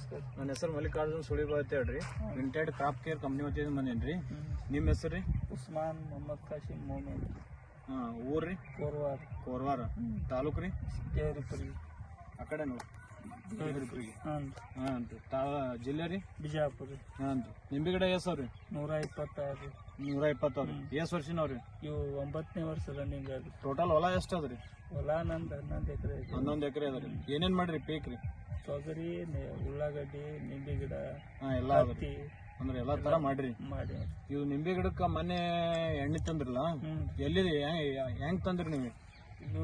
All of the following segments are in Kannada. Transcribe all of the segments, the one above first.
ನಮಸ್ಕಾರ. ನನ್ನ ಹೆಸರು ಮಲ್ಲಿಕಾರ್ಜುನ್ ಸುಳಿಬ ಅಂತ ಹೇಳ್ರಿ. ಇಂಟೆಡ್ ಕ್ರಾಪ್ ಕೇರ್ ಕಂಪ್ನಿ ವತಿಯಿಂದ ರೀ ನಿಮ್ಮ ಹೆಸರು ರೀ? ಉಸ್ಮಾನ್ ಮೊಹಮ್ಮದ್ ಕಾಶಿಮ್ ಮೊಹಮ್ಮದ್ ಹಾಂ ಊರ್ರಿ? ಕೋರ್ವಾರ. ಕೋರ್ವಾರ. ತಾಲೂಕು ರೀ ದೇವರಿಪುರಿ. ಆ ಕಡೆ ನೋಡಿ ದೇವರಿಪುರಿಗೆ. ಹಾಂ ಹಾಂ ರೀ ತಾ ಜಿಲ್ಲೆ ರೀ? ಬಿಜಾಪುರ. ಹಾಂ ರೀ ನಿಂಬೆ ಗಿಡ ಎಷ್ಟು ಅವ್ರಿ? ನೂರ ಇಪ್ಪತ್ತಾರು. ನೂರ ಇಪ್ಪತ್ತವ್ರಿ ಎಷ್ಟು ವರ್ಷನವ್ರಿ? ಇವು ಒಂಬತ್ತನೇ ವರ್ಷ ರನ್ನಿಂಗ್ ಅದು. ಟೋಟಲ್ ಹೊಲ ಎಷ್ಟು ಅದ್ರಿ? ಹೊಲ ನಂದು ಹನ್ನೊಂದು ಎಕರೆ ಹನ್ನೊಂದು ಎಕರೆ ರೀ ಏನೇನು ಮಾಡ್ರಿ ಪೀಕ್ ರೀ? ತೊಗರಿ ನೆ- ಉಳ್ಳಾಗಡ್ಡಿ ನಿಂಬೆ ಗಿಡ ಹಾಂ ಎಲ್ಲ ಹತ್ತಿ. ಅಂದ್ರೆ ಎಲ್ಲ ತರ ಮಾಡ್ರಿ. ಮಾಡಿ. ಇವು ನಿಂಬೆ ಗಿಡಕ್ಕೆ ಮೊನ್ನೆ ಎಣ್ಣೆ ತಂದ್ರಲ್ಲ? ಎಲ್ಲಿದೆ? ಹೆಂಗ್ ತಂದ್ರಿ ನೀವು? ಇದು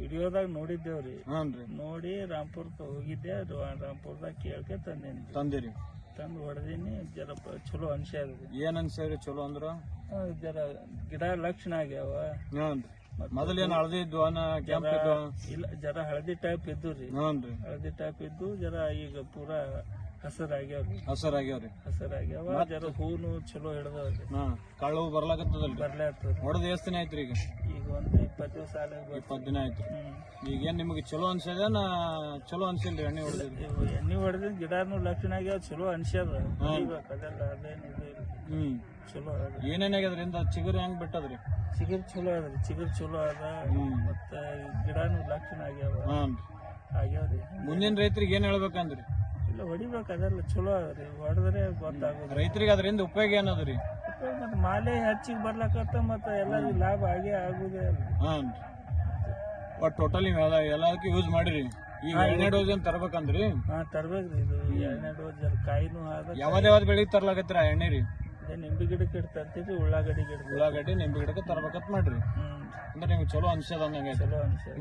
ವಿಡಿಯೋದಾಗ ನೋಡಿದ್ದೇವ್ರಿ. ಹ್ಞೂ ರೀ. ನೋಡಿ ರಾಮ್ಪುರ್ಕ ಹೋಗಿದ್ದೆ ಅದು ರಾಮ್ಪುರದಾಗ ಕೇಳ್ಕೆ ತಂದೇನಿ. ತಂದಿರಿ. ತಂದು ಹೊಡೆದೀನಿ ಜರ ಪ- ಚಲೋ ಅನ್ಸ್ಯಾರ ಏನ್ ಅನ್ಸೇರಿ ಚಲೋ ಅಂದ್ರ? ಆ, ಜರ ಗಿಡ ಲಕ್ಷಣ ಆಗ್ಯಾವ. ಹ್ಞೂ ಮೊದಲ ಏನ್ ಹಳದಿ ಇದ್ವು ಕೆಂಪ್ ಇದ್ವು ಇಲ್ಲ ಜರ ಹಳದಿ ಟೈಪ್ ಇದ್ದು ರೀ. ಹ್ಞೂ ರೀ. ಹಳದಿ ಟೈಪ್ ಇದ್ದು ಜರ ಈಗ ಪೂರಾ ಹಸರಾಗ್ಯಾವ್ರಿ. ಹಸರಾಗ್ಯಾವ್ರಿ. ಹಸರಾಗ್ಯಾವ ಜರ ಹೂನು ಚಲೋ ಹಿಡ್ದವ್ರಿ. ಹಾ ಕಳ್ಳು ಬರ್ಲಾಕತ್ತದಲ್ರಿ? ಬರ್ಲೇ ಆಗ್ತದ ಹೊಡೆದ್ ಎಷ್ಟ್ ದಿನ ಆಯ್ತ್ರಿ ಈಗ? ಈಗ ಒಂದು ಇಪ್ಪತ್ತು ದಿವಸ ಆಲ ಇಪ್ಪತ್ ದಿನ ಆಯ್ತು ಈಗ ಏನ್ ನಿಮಗೆ ಚಲೋ ಅನ್ಸದೇನ ಚಲೋ ಅನ್ಸಿಲ್ರಿ ಎಣ್ಣೆ ಹೊಡೆದಿದ್ರಿ ಎಣ್ಣೆ ಹೊಡೆದ ಗಿಡನು ಲಕ್ಷಣ ಆಗ್ಯಾವ ಚಲೋ ಅನ್ಸ್ಯಾದ. ಈಗ ಅದೆಲ್ಲ ಅದೇನು ಇದು ಹ್ಮ್. ಚಲೋ ಅದ. ಏನೇನ್ ಚಿಗುರು ಹೆಂಗ್ ಬಿಟ್ಟದ್ರಿ? ಚಿಗುರು ಚಲೋ ಅದ್ರಿ ಚಿಗುರು ಚಲೋ ಅದ. ಮತ್ತೆ ಗಿಡನು ಲಕ್ಷಣ ಆಗ್ಯಾವ. ಹಾ ಆಗ್ಯಾವ್ರಿ ಮುಂದಿನ ರೈತರಿಗೆ ಏನ್ ಹೇಳ್ಬೇಕಂದ್ರಿ? ಇಲ್ಲ ಹೊಡಿಬೇಕು ಅದೆಲ್ಲ ಚಲೋ ಅದ್ರಿ ಹೊಡೆದ್ರೆ ಗೊತ್ತಾಗೋದು. ರೈತರಿಗೆ ಅದರಿಂದ ಉಪಯೋಗ ಏನದ್ರಿ? ಮತ್ತೆ ಮಾಲೆ ಹೆಚ್ಚಿಗೆ ಬರ್ಲಕತ್ತ ಮತ್ತೆ ಎಲ್ಲ ಲಾಭ ಆಗೇ ಆಗುದೇ ಅಲ್ಲ ಹಾ ಒಟ್ ಟೋಟಲ್ ಎಲ್ಲ ಎಲ್ಲದಕ್ಕೂ ಯೂಸ್ ಮಾಡಿರಿ. ಈಗ ಎಣ್ಣೆ ಡೋಸ್ ಏನ್ ತರ್ಬೇಕಂದ್ರಿ? ಹಾ ತರ್ಬೇಕ್ರಿ ಇದು. ಎರಡನೇ ಡೋಸ್ ಕಾಯಿನೂ ಆದ ಯಾವ್ದು ಯಾವ್ದು ಬೆಳಿಗ್ ತರ್ಲಾಕತ್ತೀರ ಆ ಎಣ್ಣೆ ರೀ? ನಿಂಬೆ ಗಿಡಕ್ಕೆ ಇಟ್ಟು ತರ್ತೀವಿ ಉಳ್ಳಾಗಡ್ಡಿ ಗಿಡ ಉಳ್ಳಾಗಡ್ಡಿ ನಿಂಬೆ ಗಿಡಕ್ಕೆ ತರಬೇಕಂತ ಮಾಡ್ರಿ. ಅಂದ್ರೆ ನಿಮ್ಗೆ ಚಲೋ ಅನ್ಸದ ಅಂದಂಗೆ ಚಲೋ ಅನ್ಸದ.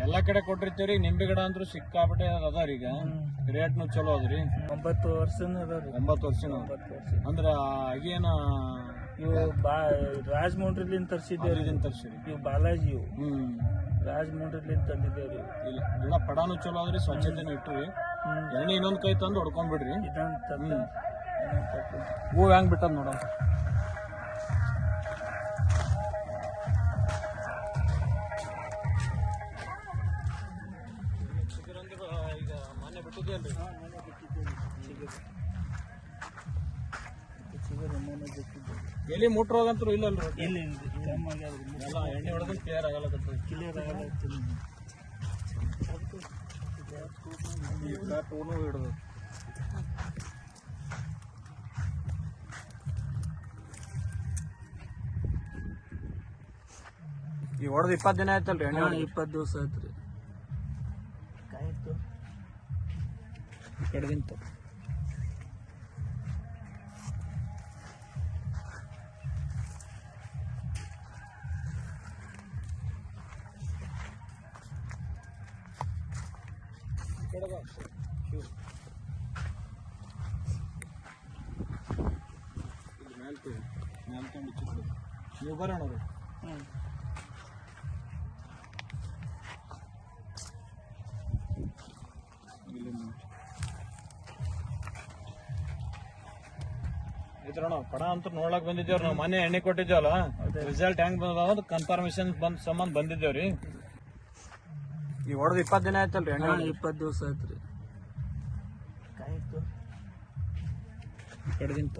ಎಲ್ಲಾ ಕಡೆ ಕೊಟ್ಟಿರ್ತೀರಿ ನಿಂಬೆ ಗಿಡ ಅಂತ್ರು ಸಿಕ್ಕಾಪಟ್ಟೆ ಅದಾರ ಈಗ. ರೇಟ್ನು ಚಲೋ ಅದ್ರಿ. ಒಂಬತ್ತು ವರ್ಷನ ಅದಾವ್ರಿ. ಒಂಬತ್ತು ವರ್ಷ ಒಂಬತ್ತು ವರ್ಷ. ಅಂದ್ರ ಆಗೇನ ಇವು ಬಾ ರಾಜಮುಂಡ್ರಿಲಿಂದ ತರ್ಸಿದ್ದೇವ್ರಿ. ಇದನ್ನ ತರ್ಸಿ ಇವು ಬಾಲಾಜಿ ಇವು. ಹ್ಮ್. ರಾಜಮುಂಡ್ರಿಲಿಂದ ತಂದಿದ್ದೇವ್ರಿ. ಇಲ್ಲ ಗಿಡ ಪಡಾನು ಚಲೋ ಅದ್ರಿ ಸ್ವಚ್ಛತೆನೂ ಇಟ್ರಿ ಹ್ಮ್. ಎಣ್ಣೆ ಇನ್ನೊಂದು ಕೈ ತಂದು ಹೊಡ್ಕೊಂಡ್ಬಿಡ್ರಿ ಇದನ್ನ ತಂದ. ಹೂ ಹೆಂಗೆ ಬಿಟ್ಟದ್ ನೋಡ ಎಲ್ಲಿ ಮುಟ್ರೋಗಂತ್ರು ಹೋಗಂತರು ಇಲ್ಲ ಎಲ್ಲ ಎಣ್ಣೆ ಹೊಡೆದು ಕ್ಲಿಯರ್ ಆಗಲ್ಲ ಕ್ಲಿಯರ್ ಆಗಲ್ಲ ಹಿಡಿದು ಈ ಹೊಡೆದು ಇಪ್ಪತ್ತು ದಿನ ಆಯ್ತಲ್ರಿ ಎಣ್ಣೆ ಹೊಡೆದು? ಇಪ್ಪತ್ತು ದಿವಸ ಆಯ್ತು ರೀ. ಕಾಯ್ತು. ಕಡೆಗಿಂತ. ನೀವು ಬರೋಣ ರೀ ಹ್ಞೂ ಇದ್ರಣ ಪಡ ಅಂತ ನೋಡ್ಲಕ್ ಬಂದಿದ್ದೇವ್ರಿ ನಾವು ಮನೆ ಎಣ್ಣೆ ಕೊಟ್ಟಿದ್ದೇವಲ್ಲ ರಿಸಲ್ಟ್ ಹೆಂಗ್ ಅದು ಕನ್ಫರ್ಮೇಶನ್ ಬಂದ್ ಸಂಬಂಧ ಬಂದಿದ್ದೇವ್ರಿ. ಈ ಹೊಡೆದು ಇಪ್ಪತ್ತು ದಿನ ಆಯ್ತಲ್ರಿ ಎಣ್ಣೆ ಇಪ್ಪತ್ತು ದಿವಸ ಆಯ್ತ್ರಿ. Thank ಕಡೆಗಿಂತ